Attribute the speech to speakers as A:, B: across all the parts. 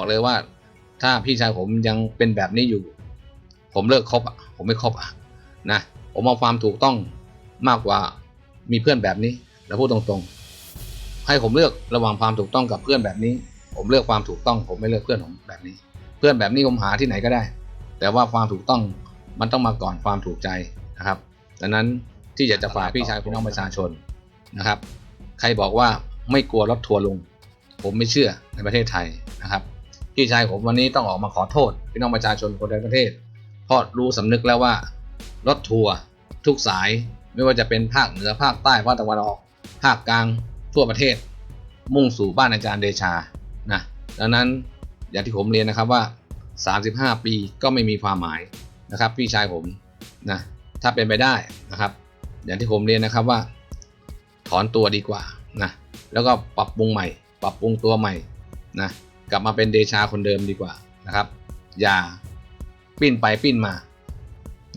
A: บอกเลยว่า ถ้าพี่ชายผมยังเป็นแบบนี้อยู่ ผมเลิกคบอะผมไม่คบอะนะผมเอาความถูกต้องมากกว่ามีเพื่อนแบบนี้ แล้วพูดตรงๆ ให้ผมเลือกระหว่างความถูกต้องกับเพื่อนแบบนี้ ผมเลือกความถูกต้อง ผมไม่เลือกเพื่อนผมแบบนี้ เพื่อนแบบนี้ผมหาที่ไหนก็ได้ แต่ว่าความถูกต้องมันต้องมาก่อนความถูกใจนะครับดังนั้นที่อยากจะฝากพี่ชายพี่น้องประชาชนนะครับ ใครบอกว่าไม่กลัวรถทัวร์ลง ผมไม่เชื่อในประเทศไทยนะครับ พี่ชายผมวันนี้ต้องออกมาขอโทษพี่น้องประชาชนคนในประเทศ เพราะรู้สำนึกแล้วว่ารถทัวร์ทุกสายไม่ว่าจะเป็นภาคเหนือภาคใต้ภาคตะวันออก ภาคกลางทั่วประเทศ มุ่งสู่บ้านอาจารย์เดชานะดังนั้นอย่างที่ผมเรียนนะครับว่า 35 ปีก็ไม่มีความหมายนะครับ พี่ชายผมนะถ้าเป็นไปได้นะครับ อย่างที่ผมเรียนนะครับว่า ถอนตัวดีกว่านะแล้วก็ปรับปรุงใหม่ ปรับปรุงตัวใหม่นะ กลับมาเป็นเดชาคนเดิมดีกว่านะครับ อย่าปิ้นไปปิ้นมา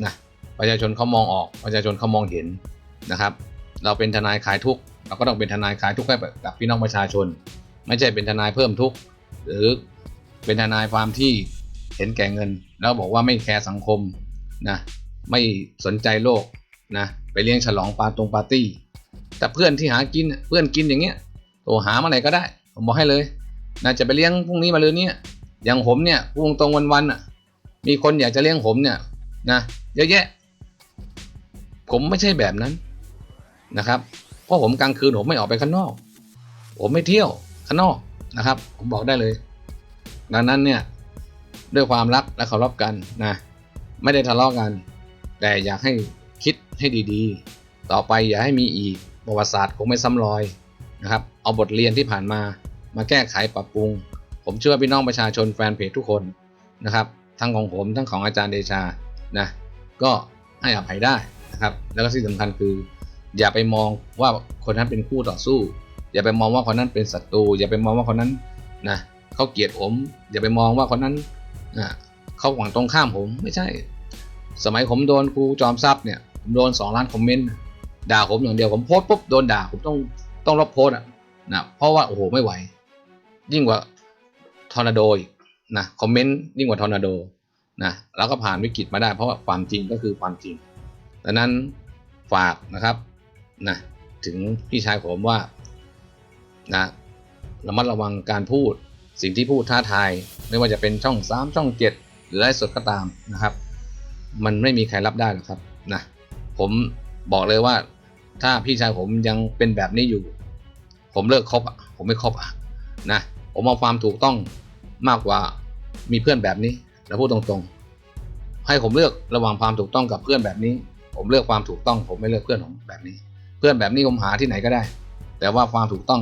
A: นะประชาชนเขามองออกประชาชนเขามองเห็นนะครับ เราเป็นทนายขายทุกเราก็ต้องเป็นทนายขายทุกข์ให้กับพี่น้องประชาชน ไม่ใช่เป็นทนายเพิ่มทุกหรือเป็นทนายความที่เห็นแก่เงิน แล้วบอกว่าไม่แคร์สังคมนะไม่สนใจโลกนะไปเลี้ยงฉลองปาตรงปาร์ตี้ แต่เพื่อนที่หากินเพื่อนกินอย่างเงี้ยโทรหามาไหนก็ได้ ผมบอกให้เลย นะจะไปเลี้ยงพรุ่งนี้มาเลยเนี่ยอย่างผมเนี่ยพูดตรงๆวันๆอะ มีคนอยากจะเลี้ยงผมเนี่ยนะเยอะแยะ ผมไม่ใช่แบบนั้นนะครับ เพราะผมกลางคืนผมไม่ออกไปข้างนอก ผมไม่เที่ยวข้างนอกนะครับ ผมบอกได้เลย ดังนั้นเนี่ยด้วยความรักและเคารพกันนะไม่ได้ทะเลาะกัน แต่อยากให้คิดให้ดีๆ ต่อไปอย่าให้มีอีกประวัติศาสตร์คงไม่ซ้ำรอยนะครับ เอาบทเรียนที่ผ่านมา มาแก้ไขปรับปรุง ผมเชื่อพี่น้องประชาชนแฟนเพจทุกคนนะครับ ทั้งของผมทั้งของอาจารย์เดชานะก็ให้อภัยได้นะครับ แล้วก็ที่สำคัญคือ อย่าไปมองว่าคนนั้นเป็นคู่ต่อสู้ อย่าไปมองว่าคนนั้นเป็นศัตรูอย่าไปมองว่าคนนั้นนะเขาเกลียดผม อย่าไปมองว่าคนนั้นนะเขาหวังตรงข้ามผมไม่ใช่ สมัยผมโดนครูจอมทรัพย์เนี่ยผมโดนสองล้านคอมเมนต์ด่าผมอย่างเดียวผมโพสปุ๊บโดนด่าผมต้องต้องลบโพสอะนะเพราะว่าโอ้โหไม่ไหว ยิ่งกว่าทอร์นาโดอีกนะคอมเมนต์ยิ่งกว่าทอร์นาโดนะเราก็ผ่านวิกฤตมาได้เพราะว่าความจริงก็คือความจริงดังนั้นฝากนะครับนะถึงพี่ชายผมว่านะระมัดระวังการพูดสิ่งที่พูดท้าทาย ไม่ว่าจะเป็นช่องสามช่องเจ็ดหรือไลฟ์สดก็ตามนะครับ มันไม่มีใครรับได้หรอกครับนะผมบอกเลยว่าถ้าพี่ชายผมยังเป็นแบบนี้อยู่ ผมเลิกคบผมไม่คบนะ ผมเอาความถูกต้องมากกว่ามีเพื่อนแบบนี้แล้วพูดตรงๆ ให้ผมเลือกระหว่างความถูกต้องกับเพื่อนแบบนี้ ผมเลือกความถูกต้อง ผมไม่เลือกเพื่อนผมแบบนี้ เพื่อนแบบนี้ผมหาที่ไหนก็ได้ แต่ว่าความถูกต้อง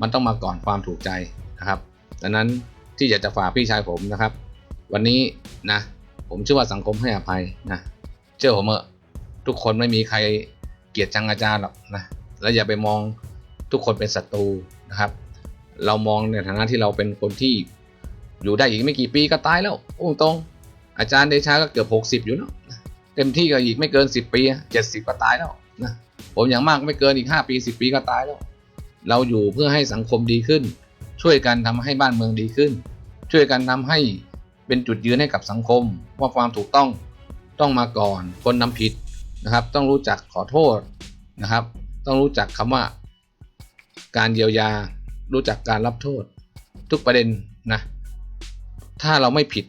A: มันต้องมาก่อนความถูกใจนะครับดังนั้นที่อยากจะฝากพี่ชายผมนะครับ วันนี้นะผมเชื่อว่าสังคมให้อภัยนะเชื่อผมเถอะทุกคนไม่มีใครเกลียดชังอาจารย์หรอกนะแล้วอย่าไปมองทุกคนเป็นศัตรูนะครับ เรามองในฐานะที่เราเป็นคนที่อยู่ได้อีกไม่กี่ปีก็ตายแล้วพูดตรงๆอาจารย์เดชาก็เกือบ60อยู่แล้วนะเต็มที่ก็อีกไม่เกิน10ปี70ก็ตายแล้วนะผมอย่างมากไม่เกินอีก5ปี10ปีก็ตายแล้ว เราอยู่เพื่อให้สังคมดีขึ้น ช่วยกันทำให้บ้านเมืองดีขึ้น ช่วยกันทำให้เป็นจุดยืนให้กับสังคม ว่าความถูกต้องต้องมาก่อนคนนำผิดนะครับ ต้องรู้จักขอโทษนะครับ ต้องรู้จักคำว่า การเยียวยา รู้จักการรับโทษ ทุกประเด็นนะ ถ้าเราไม่ผิด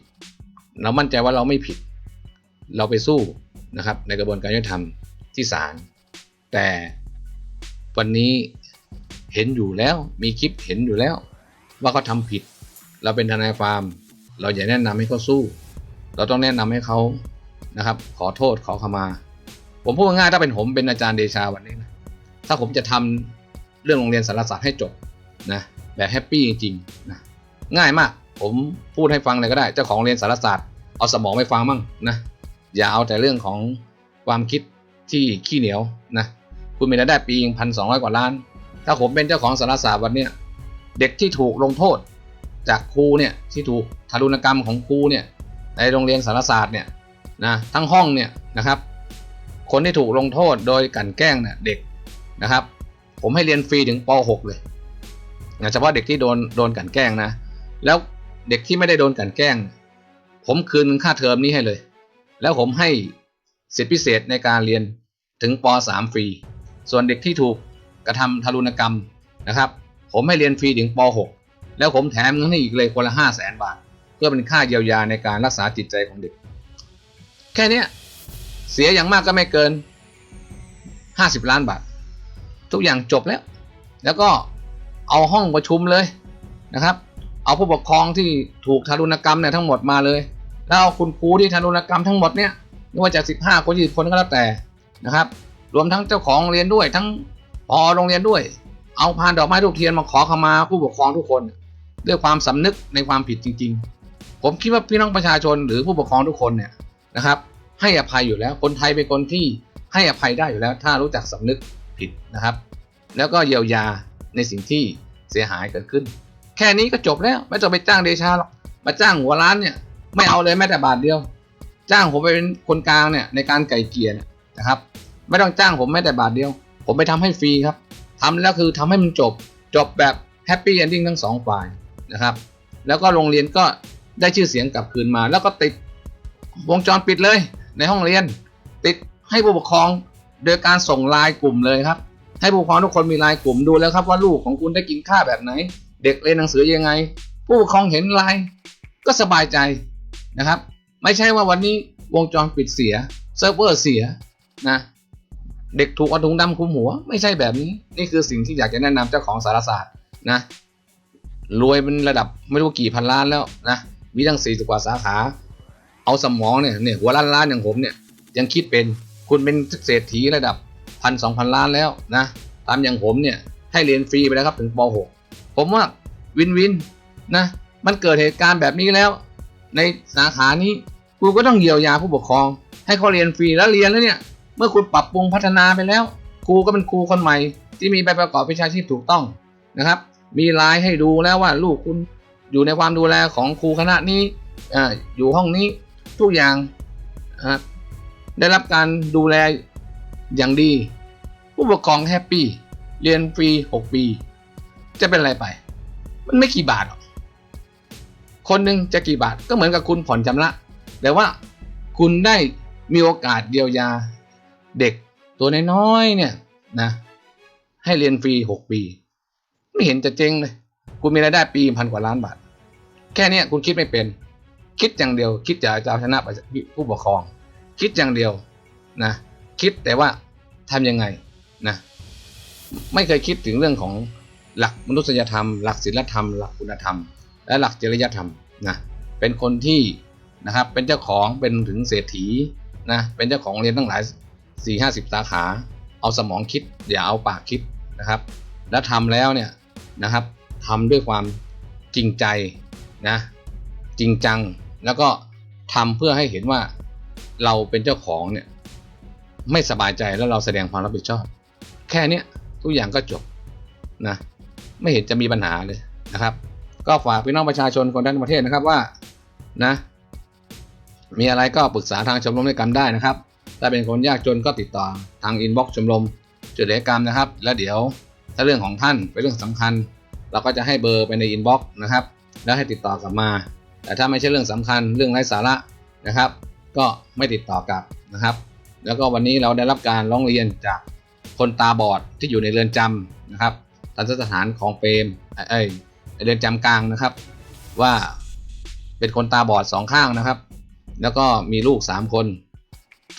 A: เรามั่นใจว่าเราไม่ผิด เราไปสู้นะครับ ในกระบวนการยุติธรรมที่ศาลแต่วันนี้เห็นอยู่แล้วมีคลิปเห็นอยู่แล้ว ว่าเขาทำผิด เราเป็นทนายฟาร์มเราอย่าแนะนำให้เขาสู้ เราต้องแนะนำให้เขานะครับ ขอโทษขอขมา ผมพูดง่ายถ้าเป็นผมเป็นอาจารย์เดชาวันนี้นะถ้าผมจะทำเรื่องโรงเรียนสารศาสตร์ให้จบ นะแบบแฮปปี้จริงๆนะง่ายมาก ผมพูดให้ฟังเลยก็ได้ เจ้าของเรียนสารศาสตร์เอาสมองไปฟังมั่งนะอย่าเอาแต่เรื่องของความคิดที่ขี้เหนียวนะคุณมีรายได้ปีพันสองร้อยกว่าล้าน ถ้าผมเป็นเจ้าของสารศาสตร์วันเนี้ยเด็กที่ถูกลงโทษ จากครูเนี่ยที่ถูกทารุณกรรมของครูเนี่ยในโรงเรียนสารศาสตร์เนี่ยนะทั้งห้องเนี่ยนะครับคนที่ถูกลงโทษโดยกันแกล้งเนี่ยเด็กนะครับ ผมให้เรียนฟรีถึงป .6 เลย เฉพาะเด็กที่โดนโดนกันแกล้งนะ แล้วเด็กที่ไม่ได้โดนกันแกล้ง ผมคืนค่าเทอมนี้ให้เลย แล้วผมให้สิทธิพิเศษในการเรียนถึงป .3 ฟรี ส่วนเด็กที่ถูกกระทำทารุณกรรมนะครับ ผมให้เรียนฟรีถึงป .6 แล้วผมแถมเงินให้อีกเลยคนละ 5 0 0แสนบาท เพื่อเป็นค่าเยียวยาในการรักษาจิตใจของเด็ก แค่นี้เสียอย่างมากก็ไม่เกิน 50 ล้านบาท ทุกอย่างจบแล้ว แล้วก็ เอาห้องประชุมเลยนะครับ เอาผู้ปกครองที่ถูกทารุณกรรมเนี่ยทั้งหมดมาเลย แล้วเอาคุณครูที่ทารุณกรรมทั้งหมดเนี่ยไม่ว่าจะ 15 คน20คนก็แล้วแต่นะครับ รวมทั้งเจ้าของเรียนด้วยทั้งพอโรงเรียนด้วย เอาพานดอกไม้ทูกเทียนมาขอขมาผู้ปกครองทุกคน ด้วยความสำนึกในความผิดจริง ๆ ผมคิดว่าพี่น้องประชาชนหรือผู้ปกครองทุกคนเนี่ยนะครับ ให้อภัยอยู่แล้วคนไทยเป็นคนที่ให้อภัยได้อยู่แล้ว ถ้ารู้จักสำนึกผิดนะครับ แล้วก็เยียวยา ในสิ่งที่เสียหายเกิดขึ้น แค่นี้ก็จบแล้ว ไม่ต้องไปจ้างเดชาหรอกมาจ้างหัวร้านเนี่ยไม่เอาเลยแม้แต่บาทเดียว จ้างผมไปเป็นคนกลางเนี่ยในการไก่เกียเนี่ยนะครับ ไม่ต้องจ้างผมแม้แต่บาทเดียว ผมไปทำให้ฟรีครับทำแล้วคือทำให้มันจบจบแบบแฮปปี้เอนดิ้งทั้งสองฝ่ายนะครับ แล้วก็โรงเรียนก็ได้ชื่อเสียงกลับคืนมา แล้วก็ติดวงจรปิดเลยในห้องเรียน ติดให้ผู้ปกครองโดยการส่งไลน์กลุ่มเลยครับ ให้ผู้ปกครองทุกคนมีไลน์กลุ่มดูแล้วครับว่าลูกของคุณได้กินข้าวแบบไหน เด็กเรียนหนังสือยังไง ผู้ปกครองเห็นไลน์ก็สบายใจนะครับ ไม่ใช่ว่าวันนี้วงจรปิดเสียเซิร์ฟเวอร์เสียนะเด็กถูกเอาถุงดำคลุมหัว ไม่ใช่แบบนี้ นี่คือสิ่งที่อยากจะแนะนำเจ้าของสารศาสตร์นะรวยเป็นระดับไม่รู้กี่พันล้านแล้วนะมีตั้งสี่สิบกว่าสาขา เอาสมองเนี่ยเนี่ยหัวล้านล้านอย่างผมเนี่ยยังคิดเป็นคุณเป็นเศรษฐีระดับ พันสองพันล้านแล้วนะ ตามอย่างผมเนี่ยให้เรียนฟรีไปแล้วครับถึงป .6 ผมว่าวินวินนะ มันเกิดเหตุการณ์แบบนี้แล้ว ในสาขานี้ครูก็ต้องเยียวยาผู้ปกครอง ให้เขาเรียนฟรีแล้วเรียนแล้วเนี่ย เมื่อคุณปรับปรุงพัฒนาไปแล้ว ครูก็เป็นครูคนใหม่ ที่มีใบประกอบวิชาชีพถูกต้องนะครับ มีไลน์ให้ดูแล้วว่าลูกคุณอยู่ในความดูแลของครูคณะนี้ออยู่ห้องนี้ทุกอย่างนะได้รับการดูแลอย่างดี ผู้ปกครองแฮปปี้ เรียนฟรี 6 ปี จะเป็นอะไรไป มันไม่กี่บาทหรอก คนหนึ่งจะกี่บาทก็เหมือนกับคุณผ่อนชำระแต่ว่าคุณได้มีโอกาสเยียวยาเด็กตัวน้อยๆเนี่ยนะ ให้เรียนฟรี 6 ปี ไม่เห็นจะเจ๊งเลย คุณมีรายได้ปีพันกว่าล้านบาท แค่นี้คุณคิดไม่เป็น คิดอย่างเดียว คิดจะจะเอาชนะผู้ปกครอง คิดอย่างเดียวนะ คิดแต่ว่าทำยังไง นะไม่เคยคิดถึงเรื่องของหลักมนุษยธรรม หลักศีลธรรม หลักคุณธรรม และหลักจริยธรรมนะเป็นคนที่นะครับเป็นเจ้าของเป็นถึงเศรษฐีนะเป็นเจ้าของเรียนตั้งหลายสี่ห้าสิบสาขา เอาสมองคิดอย่าเอาปากคิดนะครับ แล้วทำแล้วเนี่ยนะครับทำด้วยความจริงใจนะจริงจังแล้วก็ทำเพื่อให้เห็นว่าเราเป็นเจ้าของเนี่ยไม่สบายใจแล้วเราแสดงความรับผิดชอบ แค่นี้ทุกอย่างก็จบนะไม่เห็นจะมีปัญหาเลยนะครับ ก็ฝากพี่น้องประชาชนคนทั้งประเทศนะครับว่านะ มีอะไรก็ปรึกษาทางชมรมนิติกรรมได้นะครับ ถ้าเป็นคนยากจนก็ติดต่อทางอินบ็อกซ์ชมรมจุดเดกรรมนะครับ แล้วเดี๋ยวถ้าเรื่องของท่านเป็นเรื่องสำคัญ เราก็จะให้เบอร์ไปในอินบ็อกซ์นะครับ แล้วให้ติดต่อกลับมา แต่ถ้าไม่ใช่เรื่องสำคัญเรื่องไร้สาระนะครับ ก็ไม่ติดต่อกลับนะครับ แล้วก็วันนี้เราได้รับการร้องเรียนจาก คนตาบอดที่อยู่ในเรือนจำนะครับทันสถานของเปรมเอ้ยเรือนจำกลางนะครับ ว่าเป็นคนตาบอดสองข้างนะครับ แล้วก็มีลูกสามคน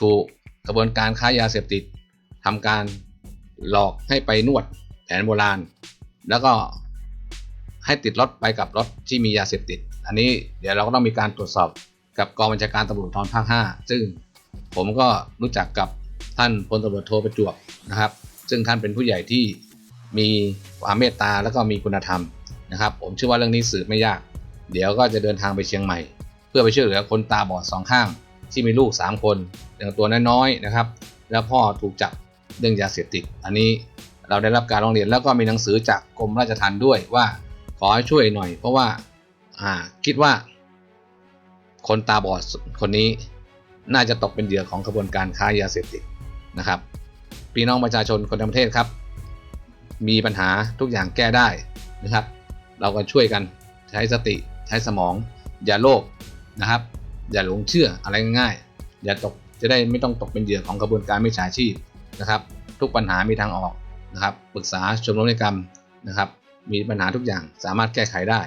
A: ถูกกระบวนการค้ายาเสพติดทำการหลอกให้ไปนวดแผนโบราณ แล้วก็ให้ติดรถไปกับรถที่มียาเสพติด อันนี้เดี๋ยวเราก็ต้องมีการตรวจสอบกับกองบัญชาการตำรวจภูธรภาค 5 ซึ่งผมก็รู้จักกับ ท่านพลตำรวจโทประจวบนะครับ ซึ่งท่านเป็นผู้ใหญ่ที่มีความเมตตาแล้วก็มีคุณธรรมนะครับ ผมเชื่อว่าเรื่องนี้สืบไม่ยาก เดี๋ยวก็จะเดินทางไปเชียงใหม่ เพื่อไปช่วยเหลือคนตาบอดสองข้าง ที่มีลูก 3 คนอย่างตัวน้อยๆนะครับ แล้วพ่อถูกจับเรื่องยาเสพติด อันนี้เราได้รับการร้องเรียนแล้วก็มีหนังสือจากกรมราชทัณฑ์ด้วยว่าขอให้ช่วยหน่อย เพราะว่าอ่าคิดว่า คนตาบอดคนนี้น่าจะตกเป็นเหยื่อของกระบวนการค้ายาเสพติด นะครับพี่น้องประชาชนคนทั้งประเทศครับ มีปัญหาทุกอย่างแก้ได้นะครับ เราก็ช่วยกันใช้สติใช้สมอง อย่าโลภนะครับ อย่าหลงเชื่ออะไรง่ายๆอย่าตกจะได้ไม่ต้องตกเป็นเหยื่อของกระบวนการมิจฉาชีพนะครับ ทุกปัญหามีทางออกนะครับปรึกษาชมรมนิติกรรมนะครับ มีปัญหาทุกอย่างสามารถแก้ไขได้